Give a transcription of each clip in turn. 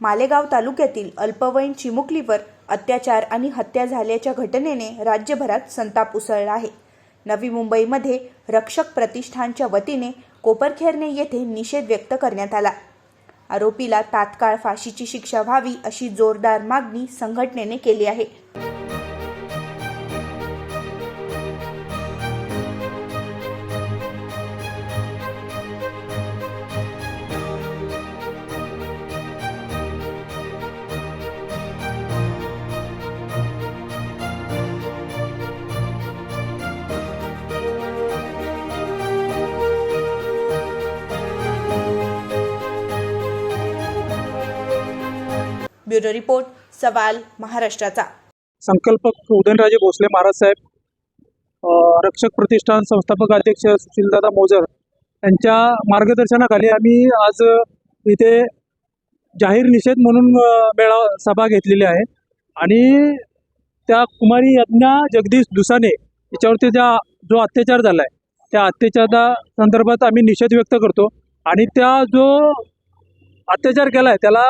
मालेगाव तालुक्यातील अल्पवयीन चिमुकलीवर अत्याचार आणि हत्या झाल्याच्या घटनेने राज्यभरात संताप उसळला आहे. नवी मुंबईमध्ये रक्षक प्रतिष्ठानच्या वतीने कोपरखेरने येथे निषेध व्यक्त करण्यात आला. आरोपीला तात्काळ फाशीची शिक्षा व्हावी अशी जोरदार मागणी संघटनेने केली आहे. ब्युरो रिपोर्ट सवाल महाराष्ट्राचा. संकल्पक उदयनराजे भोसले महाराज साहेब रक्षक प्रतिष्ठान संस्थापक अध्यक्ष सुशीलदादा मोजर यांच्या मार्गदर्शनाखाली आम्ही आज इथे जाहीर निषेध म्हणून मेळा सभा घेतलेली आहे. आणि त्या कुमारी यज्ञा जगदीश दुसाने याच्यावरती ज्या जो अत्याचार झाला आहे त्या अत्याचारा संदर्भात आम्ही निषेध व्यक्त करतो. आणि त्या जो अत्याचार केला आहे त्याला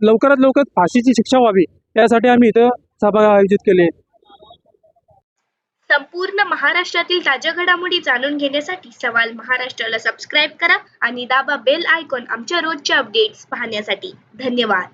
लवकरात लवकर फाशीची शिक्षा व्हावी यासाठी आम्ही इथं सभा आयोजित केली संपूर्ण महाराष्ट्रातील ताज्या घडामोडी जाणून घेण्यासाठी सवाल महाराष्ट्राला सबस्क्राईब करा आणि दाबा बेल आयकॉन आमच्या रोजच्या अपडेट्स पाहण्यासाठी. धन्यवाद.